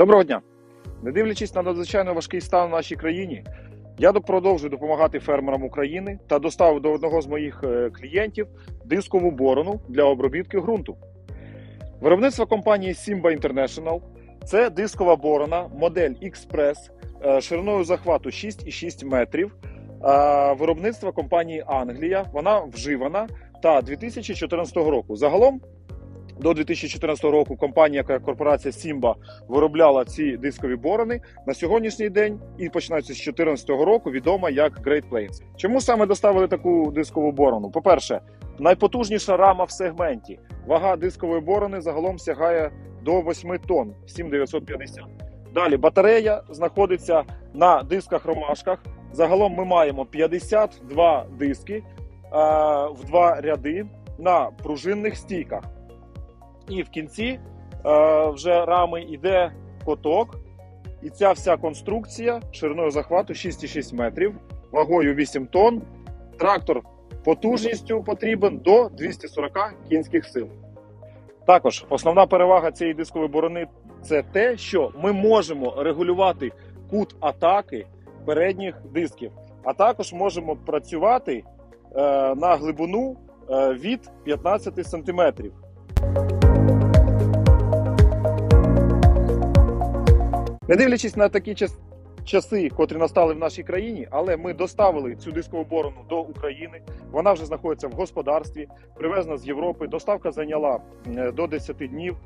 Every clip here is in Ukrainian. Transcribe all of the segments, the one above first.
Доброго дня! Не дивлячись на надзвичайно важкий стан в нашій країні, я продовжую допомагати фермерам України та доставив до одного з моїх е, клієнтів дискову борону для обробітки ґрунту. Виробництво компанії Simba International це дискова борона, модель Express е, шириною захвату 6,6 метрів. Виробництво компанії Англія. Вона вживана та 2014 року. Загалом до 2014 року компанія корпорація Simba виробляла ці дискові борони на сьогоднішній день і починаючи з 2014 року відома як Great Plains. Чому саме доставили таку дискову борону? По-перше, найпотужніша рама в сегменті. Вага дискової борони загалом сягає до 8 тонн 7950. Далі батарея знаходиться на дисках ромашках. Загалом ми маємо 52 диски е, в два ряди на пружинних стійках. І в кінці е, вже рами йде коток, і ця вся конструкція шириною захвату 6,6 метрів, вагою 8 тонн. Трактор потужністю потрібен до 240 кінських сил. Також основна перевага цієї дискової борони це те, що ми можемо регулювати кут атаки передніх дисків, а також можемо працювати е, на глибину е, від 15 сантиметрів. Не дивлячись на такі час- часи, котрі настали в нашій країні, але ми доставили цю дискову борону до України. Вона вже знаходиться в господарстві, привезена з Європи. Доставка зайняла до 10 днів.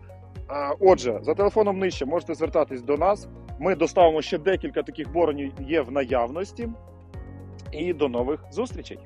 Отже, за телефоном нижче можете звертатись до нас. Ми доставимо ще декілька таких боронів є в наявності. І до нових зустрічей.